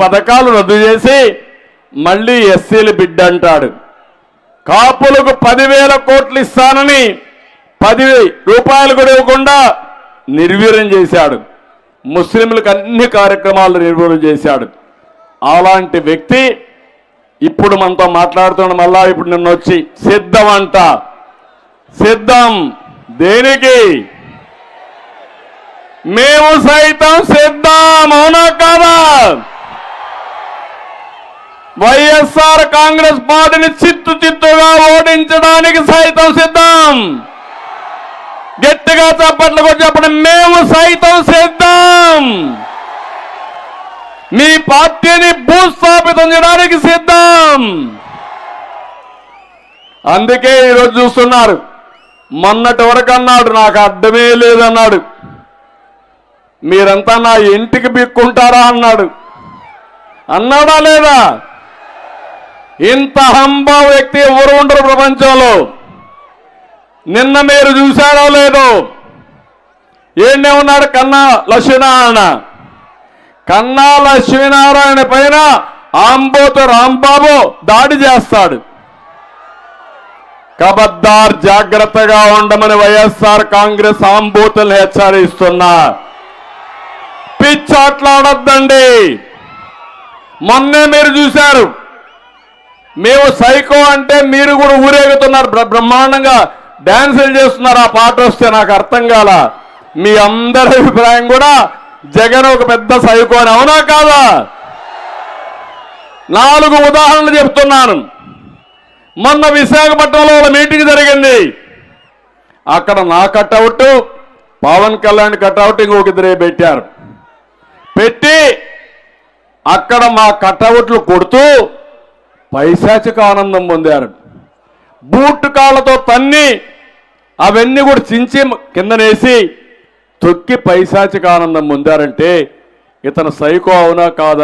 పథకాలు రద్దు చేసి మళ్ళీ ఎస్సీలు బిడ్డ అంటాడు. కాపులకు పదివేల కోట్లు ఇస్తానని పది రూపాయలు కూడా ఇవ్వకుండా నిర్వీర్యం చేశాడు. ముస్లింలకు అన్ని కార్యక్రమాలు నిర్వీర్యం చేశాడు. అలాంటి వ్యక్తి ఇప్పుడు మనతో మాట్లాడుతున్న మళ్ళా ఇప్పుడు నిన్న వచ్చి సిద్ధం అంట. సిద్ధం దేనికి? మేము సైతం సిద్ధం అవునా కాదా? వైఎస్ఆర్ కాంగ్రెస్ పార్టీని చిత్తు చిత్తుగా ఓడించడానికి సైతం సిద్ధం. గట్టిగా చప్పట్లకు కూడా మేము సైతం సిద్ధం. మీ పార్టీని భూస్థాపితం చేయడానికి సిద్ధం. అందుకే ఈరోజు చూస్తున్నారు. మొన్నటి వరకు అన్నాడు నాకు అర్థమే లేదన్నాడు. మీరంతా నా ఇంటికి బిక్కుంటారా అన్నాడు. అన్నాడా లేదా? ఇంత హంబా వ్యక్తి ఎవరు ఉండరు ప్రపంచంలో. నిన్న మీరు చూశారో లేదో? ఏండే ఉన్నాడు కన్నా లక్ష్మీనారాయణ. కన్నా లక్ష్మీనారాయణ పైన ఆంబోతు రాంబాబు దాడి చేస్తాడు. కబద్దార్ జాగ్రత్తగా ఉండమని వైఎస్ఆర్ కాంగ్రెస్ ఆంబోతుల్ని హెచ్చరిస్తున్నా. పిచ్చాట్లాడద్దండి. మొన్నే మీరు చూశారు. మేము సైకో అంటే మీరు కూడా ఊరేగుతున్నారు. బ్రహ్మాండంగా డాన్సులు చేస్తున్నారు. ఆ పాట వస్తే నాకు అర్థం కాల. మీ అందరి అభిప్రాయం కూడా జగన్ ఒక పెద్ద సైకో అని. అవునా కాదా? నాలుగు ఉదాహరణలు చెప్తున్నాను. మొన్న విశాఖపట్నంలో ఒక మీటింగ్ జరిగింది. అక్కడ నా కట్అవుట్ పవన్ కళ్యాణ్ కట్అవుట్ ఇంకొక ఇద్దరే పెట్టారు. పెట్టి అక్కడ మా కట్అవుట్లు కొడుతూ పైశాచిక ఆనందం పొందారు. బూట్ కాళ్ళతో తన్ని అవన్నీ కూడా చించి కిందనేసి తొక్కి పైశాచిక ఆనందం పొందారంటే ఇతను సైకో అవునా కాదా?